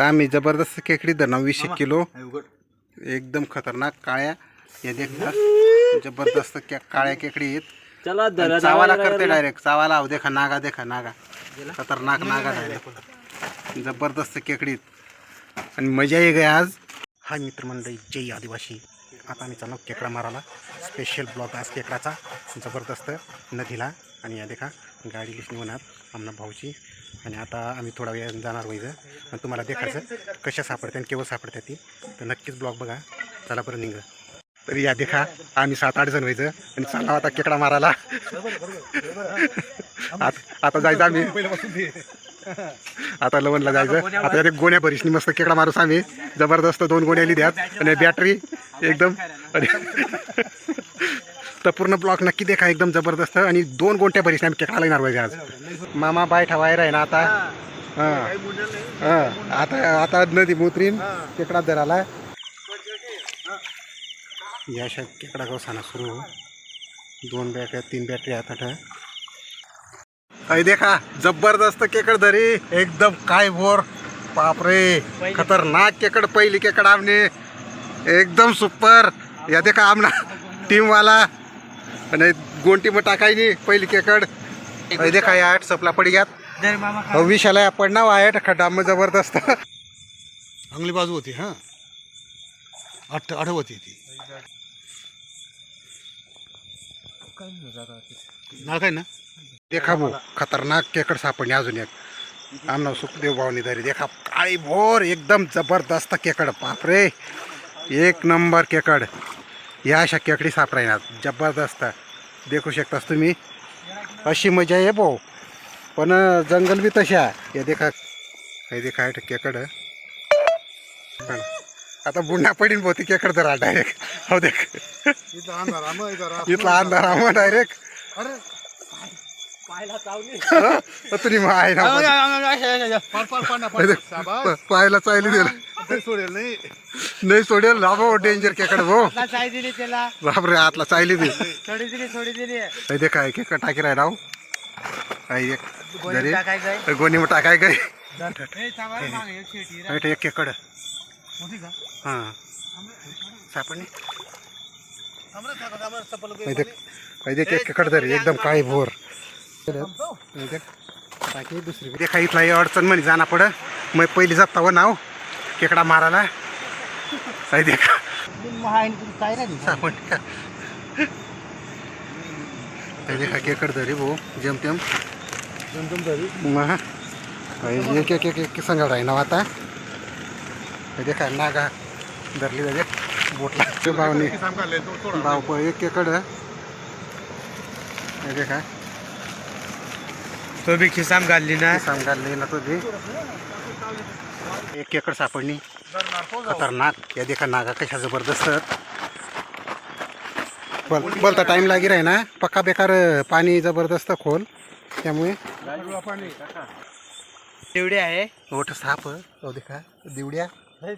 आता आम्ही जबरदस्त खेकडी धरणार वीस एक किलो. एकदम खतरनाक काळ्या. या देखा जबरदस्त क्या काळ्या खेकडी आहेत. चला चावाला करते डायरेक्ट चावाला अहो देखा नागा देखा नागा. खतरनाक नागा डायरेक्ट जबरदस्त आहेत. आणि मजा आहे गे आज. हा मित्रमंडळी जय आदिवासी. आता आम्ही चाललो खेकडा मारायला. स्पेशल ब्लॉग आज खेकडाचा जबरदस्त नदीला. आणि या देखा गाडी लिस्टने होणार आमना भाऊची. आणि आता आम्ही थोडा वेळ जाणार हो व्हायचं आणि तुम्हाला देखायचं कशा सापडते आणि केव्हा सापडते ती. तर नक्कीच ब्लॉग बघा. चला बरं निघ. तर या देखा आम्ही सात आठ जण व्हायचं. आणि चालला आता केकडा मारायला. आता जायचं आम्ही. आता लवणला जायचं. आता एक गोण्या भरीसनी मस्त केकडा मारूस आम्ही. जबरदस्त दोन गोण्या लिहिल्यात. आणि बॅटरी एकदम. आणि तर पूर्ण ब्लॉक नक्की देखा एकदम जबरदस्त. आणि दोन गोंट्या भरीसनी आम्ही खेकडा लागणार पाहिजे आज. मामा बाय ठेवायला आहे ना आता. हां. हां. आता आता नदी मुत्रीन खेकडा धराला या अशा खेकडा गवसाना सुरू. दोन बॅटऱ्या तीन बॅटरी आता अय देखा जबरदस्त केकड धरी. एकदम काय बोर. बापरे खतरनाक केकड पहिली केकड आमने. एकदम सुपर. या देखा आमना टीम आणि गोंटी मग टाकायनी पहिली केकड. अय देखा या आठ सपला पडी घ्यात अहो, विषाला पडणार आहे खड्डा मग जबरदस्त. चांगली बाजू होती हां. आठ आठवती ती. नाव काय ना? देखा भाऊ खतरनाक केकड सापडणे अजून एक. आमना सुखदेव भावनी धरी. देखा काळी भोर एकदम जबरदस्त केकड. बापरे. एक नंबर केकड. या अशा केकडी सापडायना जबरदस्त देखू शकतास तुम्ही अशी मजा आहे भाऊ पण जंगल बी तशा हे देखा हे देखा आहे केकड आता बुंडा पडीन भोवती केकड तर डायरेक्ट हो देख अंधार आम इथला अंधार आम्हा डायरेक्ट तुम्ही पाहायला चालली दिलं ते सोडेल नाही. नाही सोडेल लाभो डेंजर केकड भाऊ चाय दिली त्याला. बापरे आतला चालली दे थोडी दिली थोडी दिली. काय केक टाकी राय राव काही एक गोणी मग टाकाय काय एक. राईट केकड. हां. केकड एकदम काळी भोर. टाकी दुसरी देखा इथला अडचण म्हणे जाना पड. मग पहिली जाता व नाव. केकडा मारायला? देखा काय नाही सापड का? देखा केकड धरी भाऊ जेमतेम. जमजम तरी मग एक एक एक एक संगड आहे ना आता. हे देखा नागा धरली जाते बोटला. ते तो भाव प एक एकड हे देखा. तो बी खिसाम घालली ना. सांगायला ना तुझी एक एकड सापडणी खतरनाक या देखा नागा कशा जबरदस्त. बोल बोलता टाईम लागी राही ना पक्का बेकार पाणी जबरदस्त खोल त्यामुळे तेवढे आहे ओठ साप अहो देखा दिवड्या. हे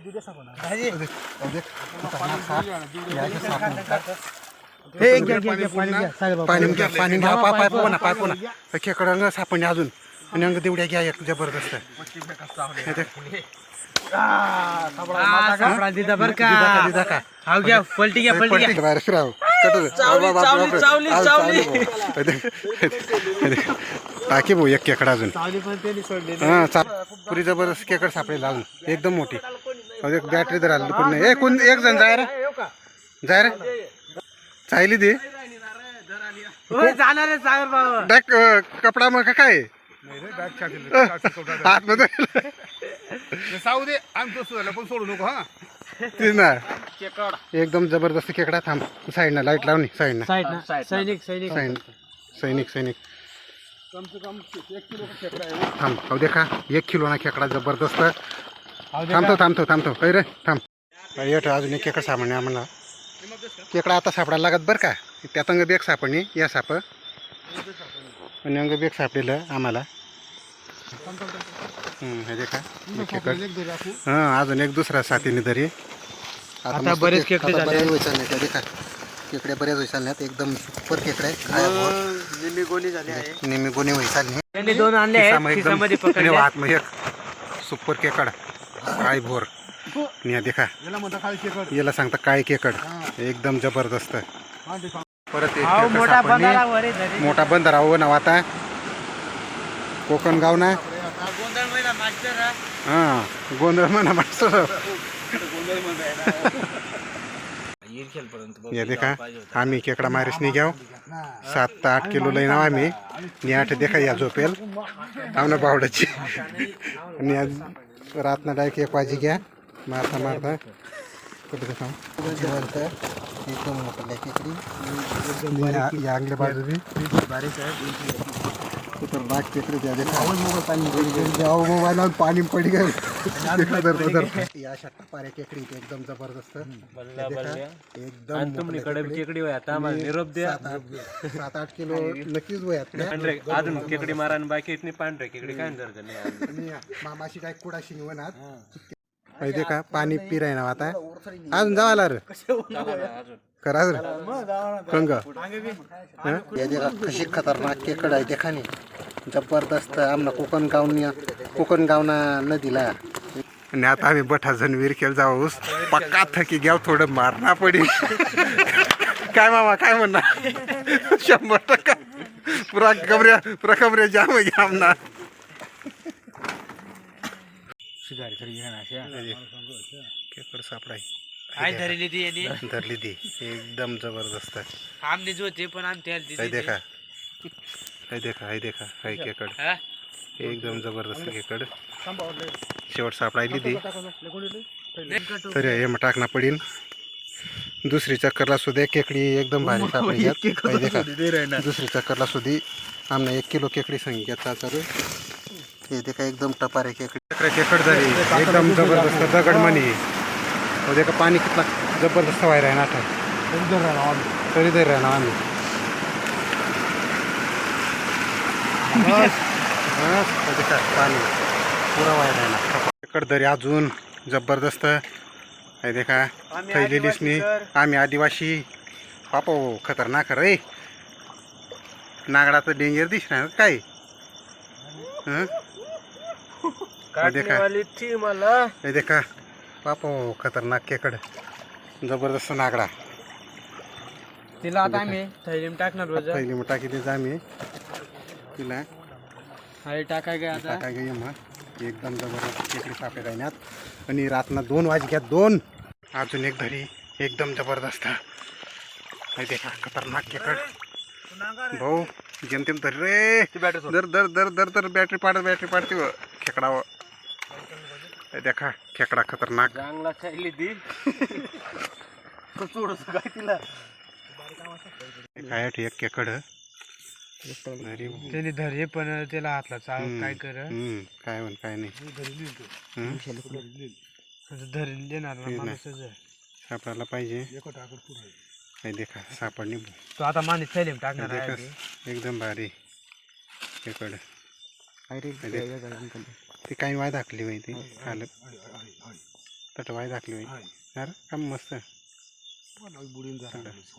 पाणी घ्या. पाणी घ्या पाय पाय पोना पाय पोना खेकडं सापडणे अजून आणि अंग देवड्या घ्या एक जबरदस्त. टाकी भाऊ एक खेकडा अजून. चावली पण त्यांनी सोडली हा पुरी जबरदस्त खेकड सापडेल अजून. एकदम मोठी. एक बॅटरी तर आली कोण नाही. ए कोण एक जण जाय रे. जाय रे. चायली दे. जाणार कपडा मग का काय? साऊ दे आम्ही तो सुधारला पण सोडू नको हा. तेच ना. एकदम जबरदस्त खेकडा थांब. साईडनं लाइट लावणी साईड ना सैनिक सैनिक. सैनिक सैनिक. कम से कम एक किलो का खेकडा आहे. थांब हो देखा एक किलो ना खेकडा जबरदस्त. थांबतो थांबतो थांबतो. काय रे थांब. येठ अजून एक खेकडा सापडणे आम्हाला खेकडा आता सापडायला लागत बरं का? त्यात अंग बेग सापडणे या साप. आणि अंग बेग सापडेलं आम्हाला. हम्म, हे देखा एक खेकड एक दे राखू हां अजून एक दुसरा साथीने तरी. आता बरेच के- खेकडे आता झाले. नाहीत, देखा. खेकडे बऱ्याच व्हायच्या नाहीत एकदम सुपर बोल. निम्मी गोणी झाली आहे. नाही त्यांनी दोन आणले आहेत पकडले. वात मग एक सुपर खेकड. काय भोर आणि हा देखा. याला सांगता काय केकड एकदम जबरदस्त. परत एक हाव, खेकडं मोठा सापडली. बंधारा आहे. मोठा बंदर आहो नाव आता. कोकण गाव ना? हा, गोंधळ महिला मास्टर हा. हा गोंधळ म्हणा माणसं. या देखा आम्ही केकडा मारीस नाही घ्याव. सात ते आठ किलो लई नाव आम्ही. आणि आठ देखा या झोपेल. आमना बावडाची आणि आज रातना डायरेक्ट एक वाजी घ्या. मारता मारता. एकदम मोठं या अंगल्या केकडे मोबाईल लावून पाणी पडी या केकडी इथे एकदम जबरदस्त एकदम खेकडी होय आता निरोप द्या सात आठ किलो नक्कीच वयात अजून खेकडी मारा आणि बाकी इतनी पांढरे खेकडी काय दर्जा नाही मामाशी काय कुडाशी निवनात माहिती का पाणी पिराय ना आता. अजून जावाला रे. करा कंग कशी खतरनाक केकड आहे देखा नी. जबरदस्त आमना कोकण गावनी कोकण गावना नदीला. आणि आता आम्ही बठा जनवीर खेळ जाऊस पक्का थकी घ्याव थोडं मारणा पडी. काय मामा काय म्हणणार? शंभर टक्का. पुरा कमऱ्या पुरा कमऱ्या जाम घ्या आमना. केकड सापडाय. काय धरली ती यांनी? धरली ती. एकदम जबरदस्त आमनेच होते पण आम त्याला हाय दिली देखा. हाय देखा हाय देखा. हाय केकड. हा? एकदम जबरदस्त केकड. शेवट सापडायली ती. तरी हे मग टाकना पडीन. दुसरी चक्करला सुद्धा केकडी एकदम भारी सापडी देखा. दुसरी चक्करला सुद्धी आमना एक किलो केकडी सांगितलं चालू हे देखा एकदम टपारे केकडी केकड झाली. एकदम जबरदस्त दगड मनी हो देखा पाणी कितना जबरदस्त व्हायला आहे ना आता. तरी तरी राहणार आम्ही. बस, हो देखा पाणी. पुरा व्हायला आहे ना. केकड दरी अजून. जबरदस्त. हे देखा आम्ही थैलेलीच सर. आम्ही आदिवासी. बापो खतरनाक रे. नागडाचं डेंजर दिसणार काय? हं? काटणीवाली थी मला हे देखा. बापो खतरनाक केकड जबरदस्त नागडा. तिला आता आम्ही थैलीम टाकणार रोज. पहिली मोठा किती आम्ही. तिला. हाय टाकाय काय आता. टाकाय गेली मग. एकदम जबरदस्त केकडी सापडे राहण्यात आणि रातना दोन वाजक्यात दोन. अजून एक धरी एकदम जबरदस्त. हे देखा खतरनाक केकड भाऊ जेमतेम धर रे. दर दर दर दर दर बॅटरी पाडत बॅटरी पाडते व खेकडावं. देखा खेकडा खतरनाक. चांगला थैली ती. सोडस काय तिला? काय एक केकड अरे त्याने धरले पण त्याला हातला चाल. काय कर? हम्म, काय म्हण काय नाही? धरले ना. सापडायला पाहिजे. हे देखा सापडणी तो आता माने थैलीम टाकणार आहे. एकदम भारी केकड ती काही वाय दाखली होई ती खाल तट वाय दाखली होई अरे काम मस्त?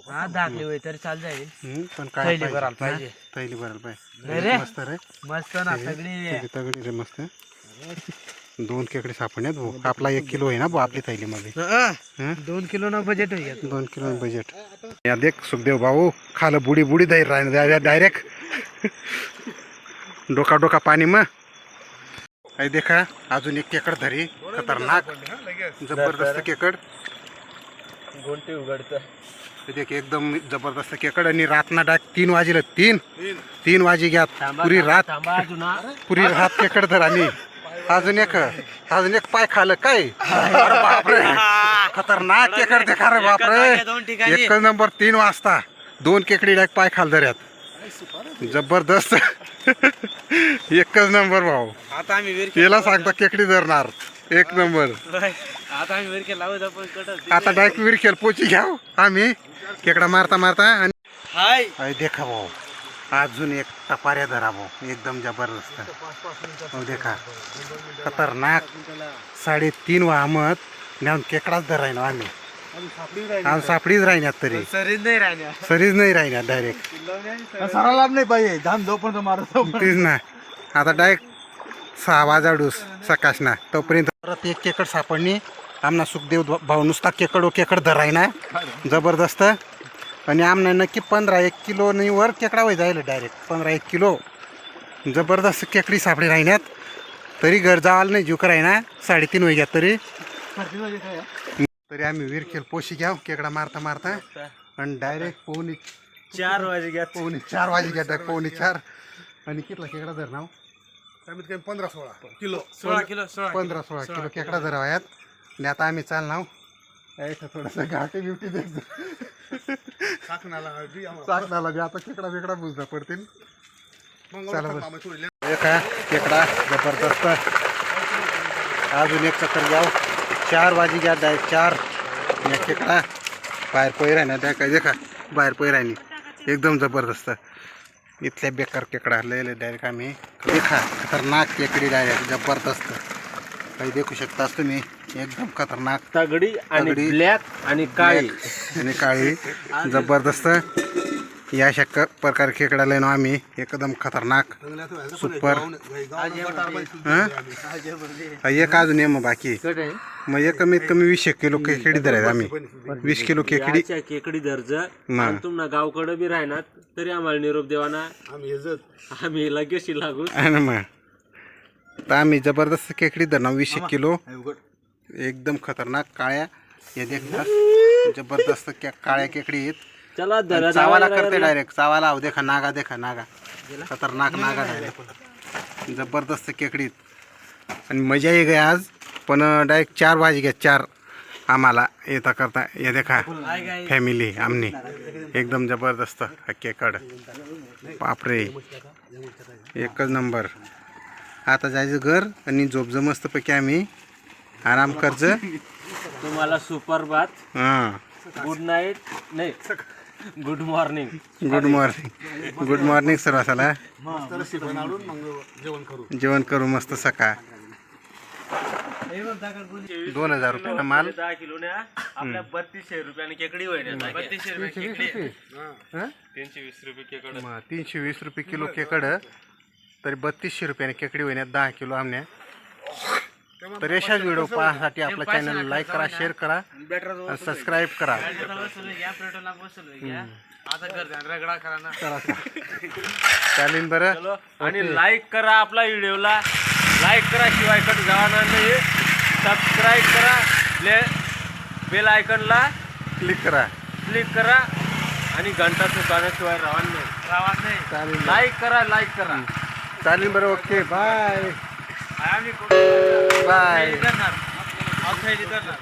हा दाखली होय तरी चाल जाईल. हम्म, पण काय थैली? भरायला पाहिजे. थैली भरायला नाही पाहिजे रे. मस्त रे. मस्त ना सगळी. तगडी तगडी रे मस्त. दोन केकडे सापडण्यात भाऊ. आपला एक किलो आहे ना भाऊ आपली थैलीमध्ये. हं? दोन किलो ना बजेट दोन किलो बजेट या देख सुखदेव भाऊ खाल बुडी बुडी धैर राहणार डायरेक्ट डोका डोका पाणी मग आई देखा अजून एक केकड धरी. खतरनाक. जबरदस्त केकड. गोंटी उघडत. देख एकदम जबरदस्त केकड आणि रातना डाक तीन वाजेल तीन. तीन. वाजे घ्या. पुरी रात. पुरी रात केकड धर आणि. अजून एक अजून एक पाय खालं काय? अरे बापरे. खतरनाक केकड देखा रे बापरे. एक नंबर तीन वाजता. दोन केकडी डाक पाय खाल धऱ्यात जबरदस्त. एकच नंबर भाऊ. आता आम्ही त्याला सांगता केकडी धरणार. एक नंबर. आता आम्ही डायरेक्ट विरखेल पोची घ्याव. आम्ही केकडा मारता मारता आणि हाय देखा भाऊ. अजून एक टपाऱ्या धरा भाऊ एकदम जबरदस्त. हो देखा. खतरनाक साडेतीन वाहमत न्याऊन केकडाच धराय ना आम्ही. आम्ही सापडीच राहिल्यात तरी. सरीच नाही राहण्या सरीच नाही राहिल्यात डायरेक्ट सारा लाभ नाही पाहिजे धाम जोपर्यंत मारत तेच ना. आता डायरेक्ट सहा वाजाडूस सकाशना. तोपर्यंत परत एक केकड सापडणी. आमना सुखदेव भाऊ नुसता केकड ओ केकड धराय ना जबरदस्त. आणि आमना नक्की पंधरा एक किलो नाही वर केकडा होई जाईल डायरेक्ट पंधरा एक किलो. जबरदस्त केकडी सापडी राहिल्यात. तरी घर जावाल नाही जीव कराय ना साडेतीन वय घ्या तरी. तरी आम्ही विरखेल पोशी घ्याव केकडा मारता मारता. आणि डायरेक्ट पोहणी. चार वाजे घ्या पोहणी चार वाजे घेतात पोहणी चार. आणि कितला केकडा धर नाव? कमीत कमी पंधरा सोळा किलो. सोळा किलो सोळा पंधरा सोळा किलो केकडा धरावायात. आणि आता आम्ही चाल नाव. यायचं थोडंसं घाटे बिवटी द्यायचं टाकणाला हळदी आम्हाला. चाकणाला आता केकडा बिकडा बुजता पडतील. चला. एका केकडा जबरदस्त. अजून एक चक्कर घ्याव चार वाजी घ्या डायरेक्ट चार. एक केकडा बाहेर पैर आहे ना त्या काय देखा बाहेर पैर आहे नी. एकदम जबरदस्त. इथल्या बेकार केकडा लय डायरेक्ट आम्ही. देखा खतरनाक केकडी डायरेक्ट जबरदस्त. काही देखू शकतास तुम्ही. एकदम खतरनाक. तगडी आणि तगडी. ब्लॅक आणि काळी. आणि काळी. जबरदस्त. या अशा क प्रकार खेकडा ना आम्ही एकदम खतरनाक. सुपर. हं? हा, एक अजून ये मग बाकी मग एक कमीत कमी वीस एक किलो खेकडी धरायचं आम्ही. वीस किलो खेकडी. याच्या केकडी दर्ज ना. आणि तुम्हाला गावकडं बी राहणार तरी आम्हाला निरोप देवाना. आम्ही हे जत आम्ही लगेच लागू? आणि मग. तर आम्ही जबरदस्त खेकडी धरणार वीस एक किलो. एकदम खतरनाक काळ्या हे देखतात जबरदस्त काळ्या खेकडी आहेत. चला चावाला करते डायरेक्ट चावाला अहो देखा नागा देखा नागा. खतरनाक नागा डायरेक्ट जबरदस्त केकडीत आणि मजा ये गई आज. पण डायरेक्ट चार भाजी घ्या चार. आम्हाला येता करता हे देखा. फॅमिली आमनी. एकदम जबरदस्त हा केकड. बापरे. एकच नंबर. आता जायचं घर आणि झोपजं मस्तपैकी आम्ही आराम करज तुम्हाला सुपर बात. हां. गुड नाईट नाही. Good morning good morning good morning सर्वासाला जेवण करू मस्त सकाळ. दोन हजार रुपयाला माल. दहा किलो न्या आपल्या बत्तीसशे रुपयाने केकडी होईल बत्तीसशे रुपये केकडी. हं? तीनशे वीस रुपये केकड. मग तीनशे वीस रुपये किलो केकड तरी बत्तीसशे रुपयाने केकडी होण्यात दहा किलो आमने तर अशाच व्हिडिओ पाहण्यासाठी आपल्या चॅनल लाईक करा शेअर करा आणि सबस्क्राईब करा. आता घर रगडा करा ना. चालेल बरं. आणि लाईक करा आपला व्हिडिओला लाईक करा शिवाय कट जाणार नाही. सबस्क्राईब करा. बेल आयकनला क्लिक करा. क्लिक करा. आणि घंटा चुकाण्याशिवाय राहा नाही. गावात नाही. चालेल. लाईक करा लाईक करा. चालेल बरं ओके. बाय आम्ही बाय करणार करणार